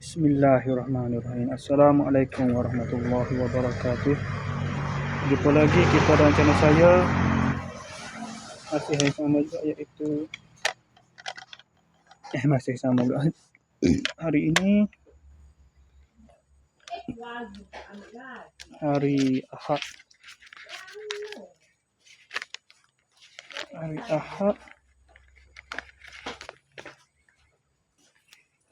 Bismillahirrahmanirrahim. Assalamualaikum warahmatullahi wabarakatuh. Jumpa lagi kita dalam channel saya. Masih sama juga iaitu eh masih sama juga. Hari ini hari Ahad. Hari Ahad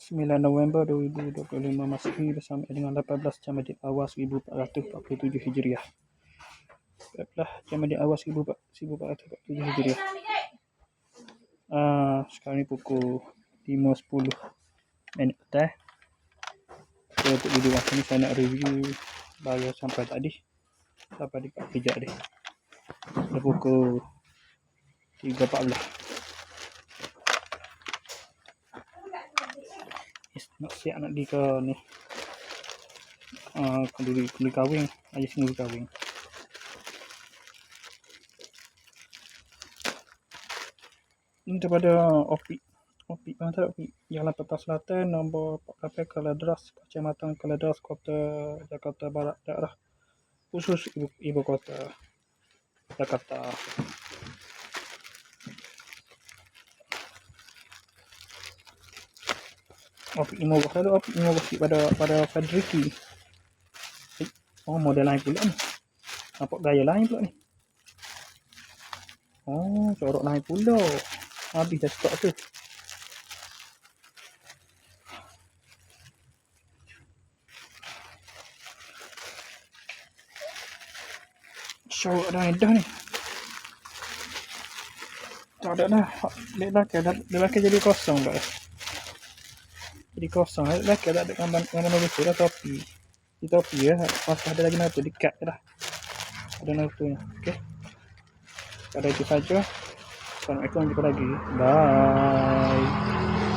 9 November 2025 Masihi bersama dengan 18 Jamadil Awal 1447 Hijriah. 18 Jamadil Awal 1447 Hijriah. Ah, sekarang ni pukul 5.10 minit petang. So, untuk video macam ni saya nak review baru sampai tadi. Sampai dekat pijak dia. Dah pukul 3.14. nak siap nak ke ni? Uh, kenduri kenduri kahwin. Ayah sendiri kahwin. Ini daripada Opik. Opik mana tak Opik. Jalan Petang Selatan nombor 48 Kaladras Kecamatan Kaladras Kota Jakarta Barat daerah khusus ibu, ibu kota Jakarta Belas lalu Opik lima belas pada pada Fedriki. Oh model lain pula ni. Nampak gaya lain pula ni. Oh corak lain pula. Habis dah stok tu. Corak lain dah ni. Tak ada dah. Lelaki, lelaki jadi kosong dah jadi kosong. Lah tak ada gambar gambar nombor dah topi di topi ya pas ada lagi notu di cut lah ada notunya oke okay. pada itu saja. Assalamualaikum jumpa lagi. Bye